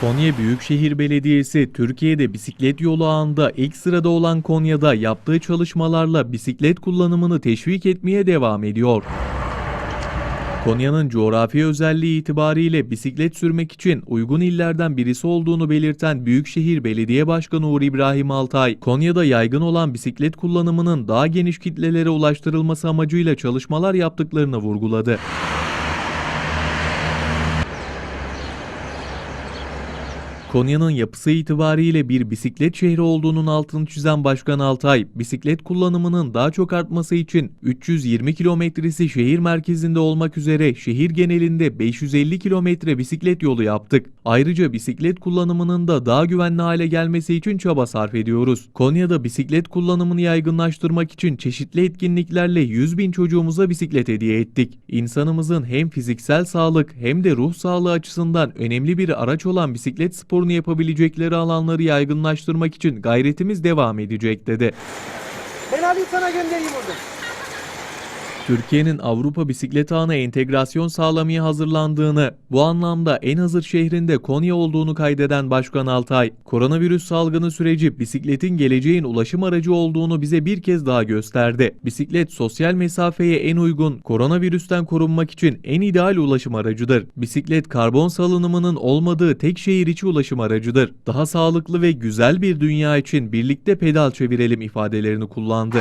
Konya Büyükşehir Belediyesi Türkiye'de bisiklet yolu ağında ilk sırada olan Konya'da yaptığı çalışmalarla bisiklet kullanımını teşvik etmeye devam ediyor. Konya'nın coğrafi özelliği itibariyle bisiklet sürmek için uygun illerden birisi olduğunu belirten Büyükşehir Belediye Başkanı Uğur İbrahim Altay, Konya'da yaygın olan bisiklet kullanımının daha geniş kitlelere ulaştırılması amacıyla çalışmalar yaptıklarını vurguladı. Konya'nın yapısı itibariyle bir bisiklet şehri olduğunun altını çizen Başkan Altay, bisiklet kullanımının daha çok artması için 320 kilometresi şehir merkezinde olmak üzere şehir genelinde 550 kilometre bisiklet yolu yaptık. Ayrıca bisiklet kullanımının da daha güvenli hale gelmesi için çaba sarf ediyoruz. Konya'da bisiklet kullanımını yaygınlaştırmak için çeşitli etkinliklerle 100 bin çocuğumuza bisiklet hediye ettik. İnsanımızın hem fiziksel sağlık hem de ruh sağlığı açısından önemli bir araç olan bisiklet sporunu yapabilecekleri alanları yaygınlaştırmak için gayretimiz devam edecek dedi. Ben alayım sana göndereyim orada. Türkiye'nin Avrupa bisiklet ağına entegrasyon sağlamaya hazırlandığını, bu anlamda en hazır şehrinde Konya olduğunu kaydeden Başkan Altay, koronavirüs salgını süreci bisikletin geleceğin ulaşım aracı olduğunu bize bir kez daha gösterdi. Bisiklet sosyal mesafeye en uygun, koronavirüsten korunmak için en ideal ulaşım aracıdır. Bisiklet karbon salınımının olmadığı tek şehir içi ulaşım aracıdır. Daha sağlıklı ve güzel bir dünya için birlikte pedal çevirelim ifadelerini kullandı.